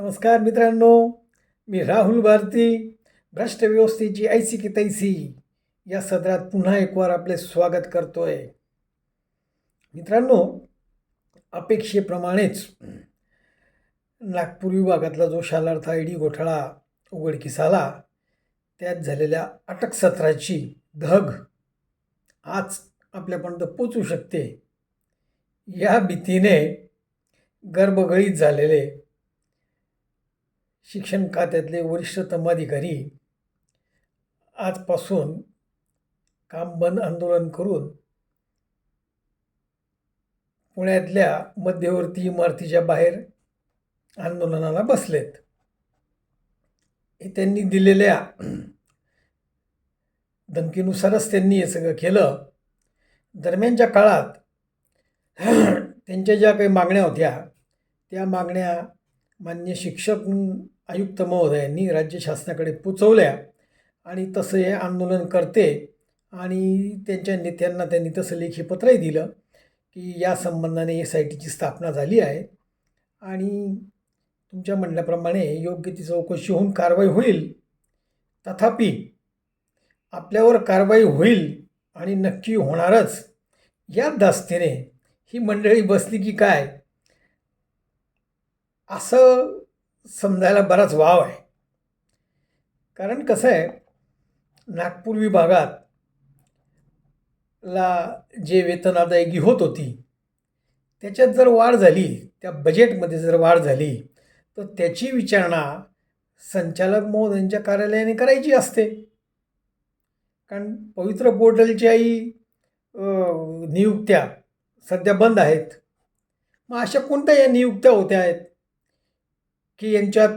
नमस्कार मित्रांनो मी राहुल भारती भ्रष्ट व्यवस्थेची ऐसी की तैसी या सदरात पुन्हा एकवार आपले स्वागत करतोय. मित्रांनो अपेक्षेप्रमाणेच नागपूर विभागातला जो शालार्थ आय डी घोटाळा उघडकीस आला त्यात झालेल्या अटक सत्राची धग आज आपल्यापर्यंत पोचू शकते. या भीतीने गर्भगळीत झालेले शिक्षण खात्यातले वरिष्ठतम अधिकारी आजपासून काम बंद आंदोलन करून पुण्यातल्या मध्यवर्ती इमारतीच्या बाहेर आंदोलनाला बसलेत. हे त्यांनी दिलेल्या धमकीनुसारच त्यांनी हे सगळं केलं. दरम्यानच्या काळात त्यांच्या ज्या काही मागण्या होत्या त्या मागण्या मान्य शिक्षक आयुक्त महोदयांनी राज्य शासनाकडे पोचवल्या आणि तसं हे आंदोलन करते आणि त्यांच्या नेत्यांना त्यांनी तसं लेखी पत्रही दिलं की या संबंधाने एस आय टीची स्थापना झाली आहे आणि तुमच्या म्हणण्याप्रमाणे योग्य ती चौकशी होऊन कारवाई होईल. तथापि आपल्यावर कारवाई होईल आणि नक्की होणारच या दास्तीने ही मंडळी बसली की काय? असं समजायला बराच वाव आहे. कारण कसं आहे नागपूर विभागात ला जे वेतनादायगी होत होती त्याच्यात जर वाढ झाली त्या बजेटमध्ये जर वाढ झाली तर त्याची विचारणा संचालक महोदयांच्या कार्यालयाने करायची असते. कारण पवित्र पोर्टलच्याही नियुक्त्या सध्या बंद आहेत. मग अशा कोणत्या या नियुक्त्या होत्या आहेत? की यांच्यात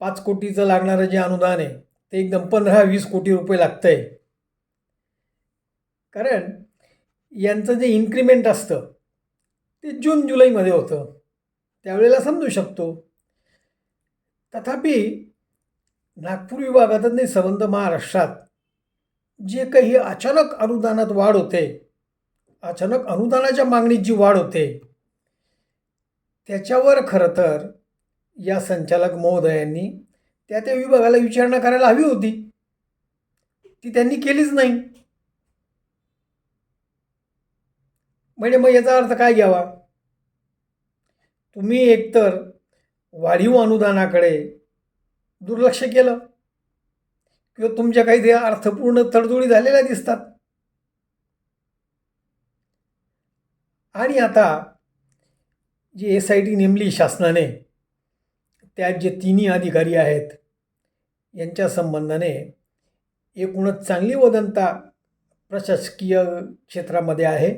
पाच कोटीचं लागणारं जे अनुदान आहे ते एकदम पंधरा वीस कोटी रुपये लागतं आहे कारण यांचं जे इन्क्रिमेंट असतं ते जून जुलैमध्ये होतं. त्यावेळेला समजू शकतो. तथापि नागपूर विभागातच नाही संबंध महाराष्ट्रात जे काही अचानक अनुदानात वाढ होते अचानक अनुदानाच्या मागणीत जी वाढ होते त्याच्यावर खरं तर या संचालक महोदयांनी त्या त्या विभागाला विचारणा करायला हवी होती. ती त्यांनी केलीच नाही. म्हणजे मग याचा अर्थ काय घ्यावा? तुम्ही एकतर वाढीव अनुदानाकडे दुर्लक्ष केलं किंवा तुमच्या काही त्या अर्थपूर्ण तडजोडी झालेल्या दिसतात. आणि आता जी एस आय टी नेमली शासनाने त्यात जे तिन्ही अधिकारी आहेत यांच्या संबंधाने एकूणच चांगली वदंता प्रशासकीय क्षेत्रामध्ये आहे.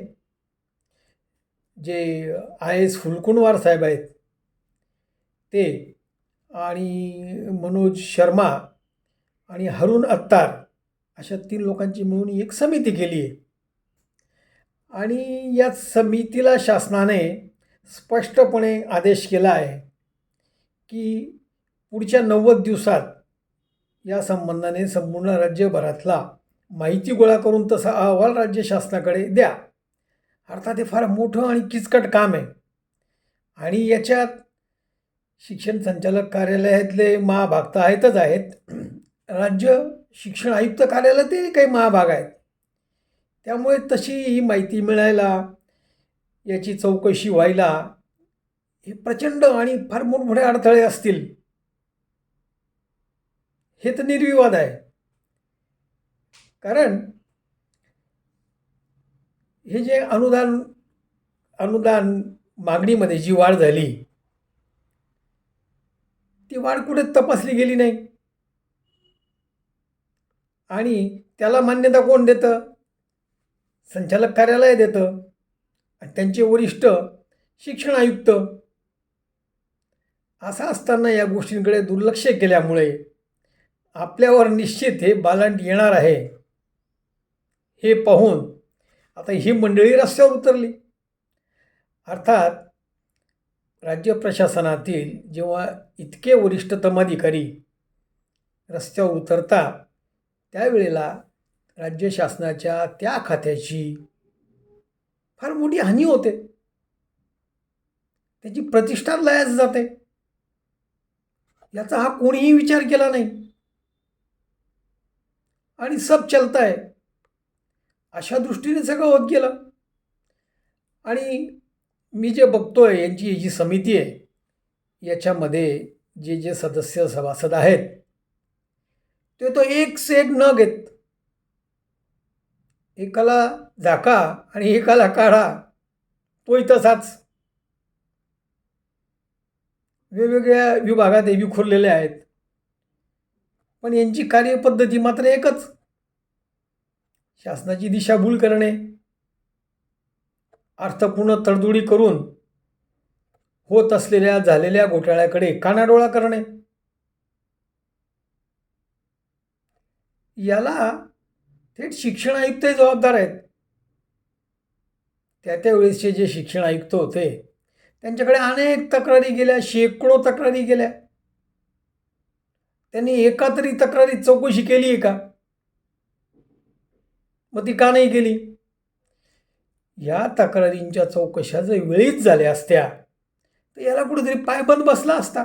जे आय एस फुलकुणवार साहेब आहेत ते आणि मनोज शर्मा आणि हरुण अत्तार अशा तीन लोकांची मिळून एक समिती केली आहे. आणि या समितीला शासनाने स्पष्टपणे आदेश केला आहे की पुढच्या नव्वद दिवसात या संबंधाने संपूर्ण राज्यभरातला माहिती गोळा करून तसा अहवाल राज्य शासनाकडे द्या. अर्थात हे फार मोठं आणि किचकट काम आहे. आणि याच्यात शिक्षण संचालक कार्यालयातले महाभाग तर आहेतच आहेत. राज्य शिक्षण आयुक्त कार्यालय ते काही महाभाग आहेत. त्यामुळे तशी ही माहिती मिळायला याची चौकशी व्हायला हे प्रचंड आणि फार मोठमोठे अडथळे असतील. हे तर निर्विवाद आहे. कारण हे जे अनुदान अनुदान मागणीमध्ये जी वाढ झाली ती वाढ कुठे तपासली गेली नाही. आणि त्याला मान्यता कोण देतं? संचालक कार्यालय देतं. आणि त्यांचे वरिष्ठ शिक्षण आयुक्त असं असताना या गोष्टींकडे दुर्लक्ष केल्यामुळे आपल्यावर निश्चित हे बालांट येणार आहे. हे पाहून आता ही मंडळी रस्त्यावर उतरली. अर्थात राज्य प्रशासनातील जेव्हा इतके वरिष्ठतम अधिकारी रस्त्यावर उतरता त्यावेळेला राज्य शासनाच्या त्या खात्याची फार मोठी हानी होते. त्याची प्रतिष्ठा लयास जाते. याचा हा कोणीही विचार केला नाही. आणि सब चलत आहे अशा दृष्टीने सगळं होत गेलं. आणि मी जे बघतोय यांची ही जी समिती आहे याच्यामध्ये जे जे सदस्य सभासद आहेत ते तो एक से एक न घेत. एकाला झाका आणि एकाला काढा. तोही तसाच वेगवेगळ्या विभागात हे विखुरलेले आहेत. पण यांची कार्यपद्धती मात्र एकच. शासनाची दिशाभूल करणे. अर्थपूर्ण तडजोडी करून होत असलेल्या झालेल्या घोटाळ्याकडे कानाडोळा करणे. याला थेट शिक्षण आयुक्तही जबाबदार आहेत. त्या त्यावेळेसचे जे शिक्षण आयुक्त होते त्यांच्याकडे अनेक तक्रारी गेल्या शेकडो तक्रारी गेल्या. त्यांनी एका तरी तक्रारीत चौकशी केली आहे का? मग ती का नाही केली? या तक्रारींच्या चौकशा जर वेळीच झाल्या असत्या तर याला कुठेतरी पायबंद बसला असता.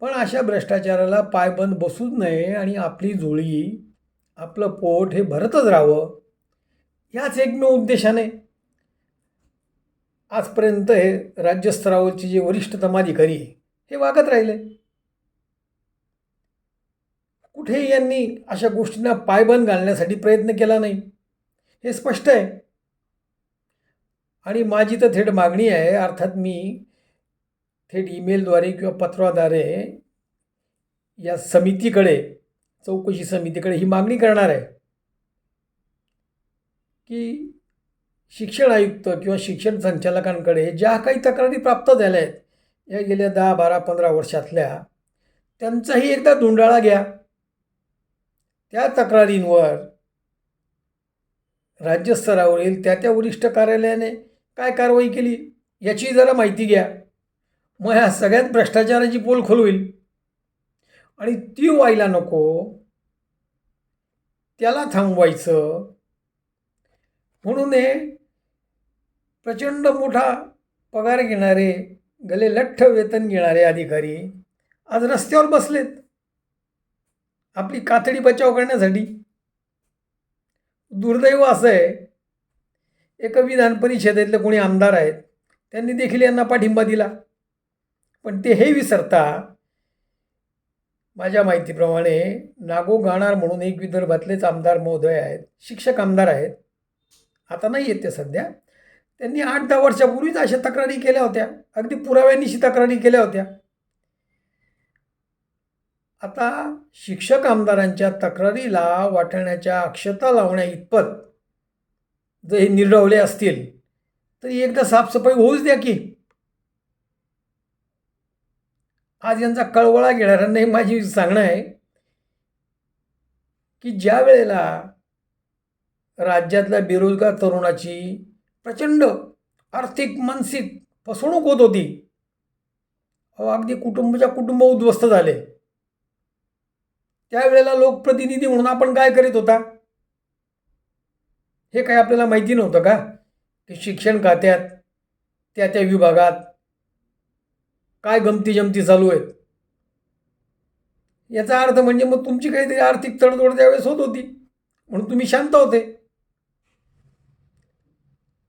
पण अशा भ्रष्टाचाराला पायबंद बसूच नये आणि आपली जुळी आपलं पोट हे भरतच राहावं याच एकमेव उद्देशाने आजपर्यंत हे राज्यस्तरावरचे जे वरिष्ठतम अधिकारी हे वागत राहिले. कुठेही यांनी अशा गोष्टींना पायबंद घालण्यासाठी प्रयत्न केला नाही. हे स्पष्ट आहे. आणि माझी तर थेट मागणी आहे अर्थात मी थेट ईमेलद्वारे किंवा पत्राद्वारे या समितीकडे चौकशी समितीकडे ही मागणी करणार आहे. की शिक्षण आयुक्त किंवा शिक्षण संचालकांकडे ज्या काही तक्रारी प्राप्त झाल्या आहेत या गेल्या दहा बारा पंधरा वर्षातल्या त्यांचाही एकदा धुंडाळा घ्या. त्या तक्रारींवर राज्यस्तरावरील त्या त्या वरिष्ठ कार्यालयाने काय कारवाई केली याची जरा माहिती घ्या. मग ह्या सगळ्यात भ्रष्टाचाराची पोल खोल होईल आणि ती व्हायला नको. त्याला थांबवायचं. म्हणून हे प्रचंड मोठा पगार घेणारे गले लठ्ठ वेतन घेणारे अधिकारी आज रस्त्यावर बसलेत. आपली कातडी बचाव करण्यासाठी. दुर्दैव असं आहे एका विधान परिषदेतले कोणी आमदार आहेत त्यांनी देखील यांना पाठिंबा दिला. पण ते हे विसरता माझ्या माहितीप्रमाणे नागो गाणार म्हणून एक विदर्भातलेच आमदार महोदय आहेत शिक्षक आमदार आहेत. आता नाही आहेत ते सध्या. त्यांनी आठ दहा वर्षापूर्वीच अशा तक्रारी केल्या होत्या. अगदी पुराव्यानिशी तक्रारी केल्या होत्या. आता शिक्षक आमदारांच्या तक्रारीला वाटण्याच्या अक्षता लावण्या इतपत जर हे निर्डवले असतील तर एकदा साफसफाई होऊच द्या की. आज यांचा कळवळा घेणाऱ्यांना माझी सांगणं आहे की ज्या वेळेला राज्यातल्या बेरोजगार तरुणाची प्रचंड आर्थिक मानसिक फसवणूक होत होती. अहो अगदी कुटुंबाच्या कुटुंब उद्ध्वस्त झाले. त्यावेळेला लोकप्रतिनिधी म्हणून आपण काय करीत होता? हे काही आपल्याला माहिती नव्हतं का? की शिक्षण खात्यात त्या त्या विभागात काय गमती जमती चालू आहेत? याचा अर्थ म्हणजे मग तुमची काहीतरी आर्थिक तडजोड त्यावेळेस होत होती. म्हणून तुम्ही शांत होते.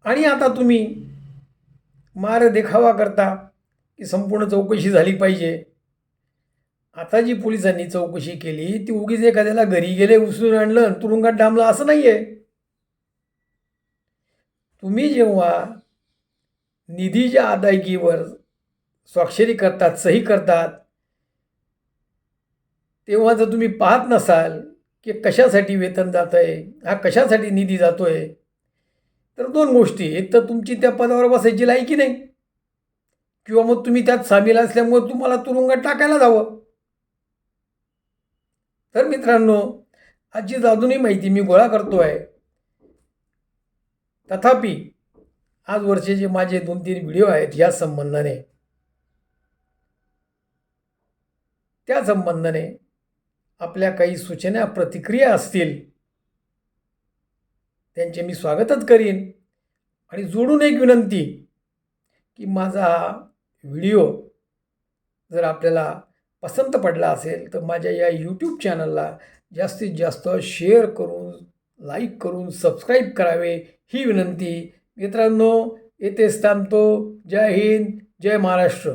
आणि आता तुम्ही मार देखावा करता की संपूर्ण चौकशी झाली पाहिजे. आता जी पोलिसांनी चौकशी केली ती उगीच एखाद्याला घरी गेले उचलून आणलं तुरुंगात डांबलं असं नाही आहे तुम्ही जेव्हा निधीच्या अदायगीवर स्वाक्षरी करतात सही करतात तेव्हा जर तुम्ही पाहत नसाल की कशासाठी वेतन जात आहे हा कशासाठी निधी जातो आहे तर दोन गोष्टी. एक तर तुमची त्या पदावर बसायची लायकी नाही. किंवा मग तुम्ही त्यात सामील असल्यामुळे तुम्हाला तुरुंगात टाकायला जावं. तर मित्रांनो आजची अजूनही माहिती मी गोळा करतो आहे तथापि आजवरचे जे माझे दोन तीन व्हिडिओ आहेत या संबंधाने त्या संबंधाने आपल्या काही सूचना प्रतिक्रिया असतील त्यांचे मी स्वागतच करीन. आणि जोडून एक विनंती की माझा हा व्हिडिओ जर आपल्याला पसंत पडला असेल तर माझ्या या यूट्यूब चॅनलला जास्तीत जास्त शेअर करून लाईक करून सबस्क्राईब करावे ही विनंती. मित्रांनो येथेच थांबतो. जय हिंद जय महाराष्ट्र.